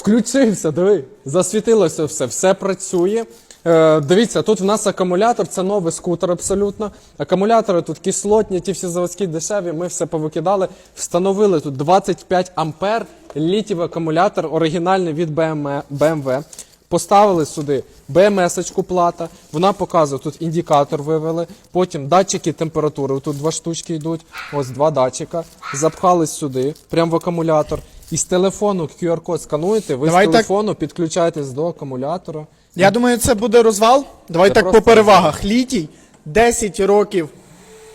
Включився, диви. Засвітилося все, все працює. Е, дивіться, тут в нас акумулятор, це новий скутер абсолютно. Акумулятори тут кислотні, ті всі заводські дешеві. Ми все повикидали. Встановили тут 25 ампер літівий акумулятор, оригінальний від BMW. Поставили сюди BMS-очку плата, вона показує, тут індикатор вивели, потім датчики температури, тут два штучки йдуть, ось два датчика, запхали сюди, прямо в акумулятор. І з телефону QR-код скануєте, ви Давай з так. телефону підключаєтесь до акумулятора. Я думаю, це буде розвал. Давай Це так по просто перевагах. Літій 10 років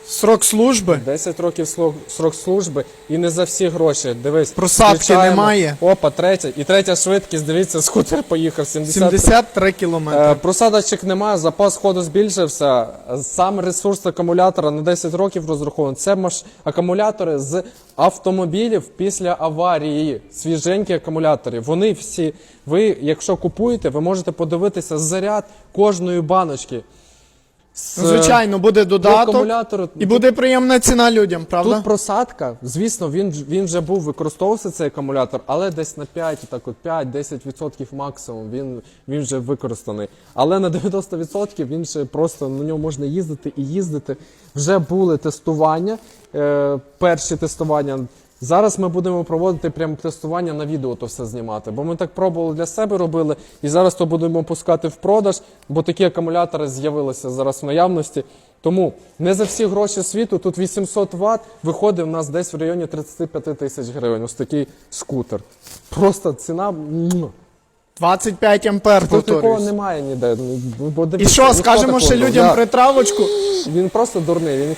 срок служби. 10 років сло- срок служби і не за всі гроші. Дивись, Просадки включаємо. немає. Опа, третя. І третя швидкість, дивіться, скутер поїхав 70 73 кілометри. Е, Просадочок немає, запас ходу збільшився. Сам ресурс акумулятора на 10 років розрахований. Це маш... акумулятори з автомобілів після аварії. Свіженькі акумулятори. Вони всі. Ви, якщо купуєте, ви можете подивитися заряд кожної баночки. З- Ну, звичайно, буде до додаток. акумулятору. І буде приємна ціна людям, правда? Тут просадка, звісно, він, ж- він вже був використовувався цей акумулятор, але десь на 5, так от 5-10% максимум він, він вже використаний. Але на 90% він ще просто на ньому можна їздити і їздити. Вже були тестування, е, перші тестування. Зараз ми будемо проводити прям тестування на відео то все знімати. Бо ми так пробували для себе робили, і зараз то будемо пускати в продаж, бо такі акумулятори з'явилися зараз в наявності. Тому не за всі гроші світу, тут 800 Вт, виходить у нас десь в районі 35 тисяч гривень. Ось такий скутер. Просто ціна. муа. 25 ампер, Тут такого немає ніде. Ну, бо І що, скажемо такого ще не людям робить. притравочку. Він просто дурний. Він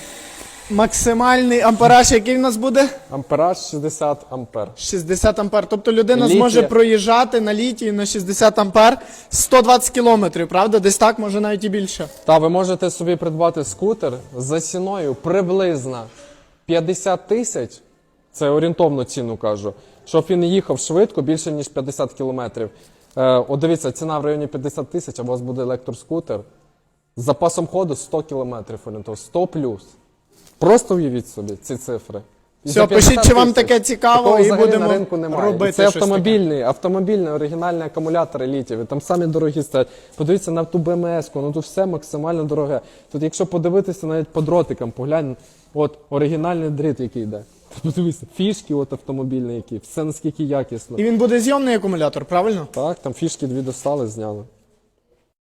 Максимальний ампераж, який в нас буде? ампераж 60 ампер. 60 ампер. Тобто людина Літія. зможе проїжджати на літії на 60 ампер 120 кілометрів, правда? Десь так, може навіть і більше. Та ви можете собі придбати скутер за ціною приблизно 50 тисяч. Це орієнтовну ціну кажу. Щоб він їхав швидко, більше ніж 50 кілометрів. Е, от дивіться, ціна в районі 50 тисяч, а у вас буде електроскутер. З запасом ходу 100 кілометрів орієнтовно, 100 плюс. Просто уявіть собі ці цифри. І Все, за 50 пишіть, чи вам тисяч. таке цікаво, Такого і взагалі будемо на ринку немає. робити І це щось таке. автомобільний, автомобільний оригінальний акумулятор літіві. Там самі дорогі стоять. Подивіться на ту БМС, ну тут все максимально дороге. Тут, якщо подивитися навіть по дротикам, поглянь, от оригінальний дріт, який йде. Подивися, фішки от автомобільні які, все наскільки якісно. І він буде зйомний акумулятор, правильно? Так, там фішки дві достали, зняли.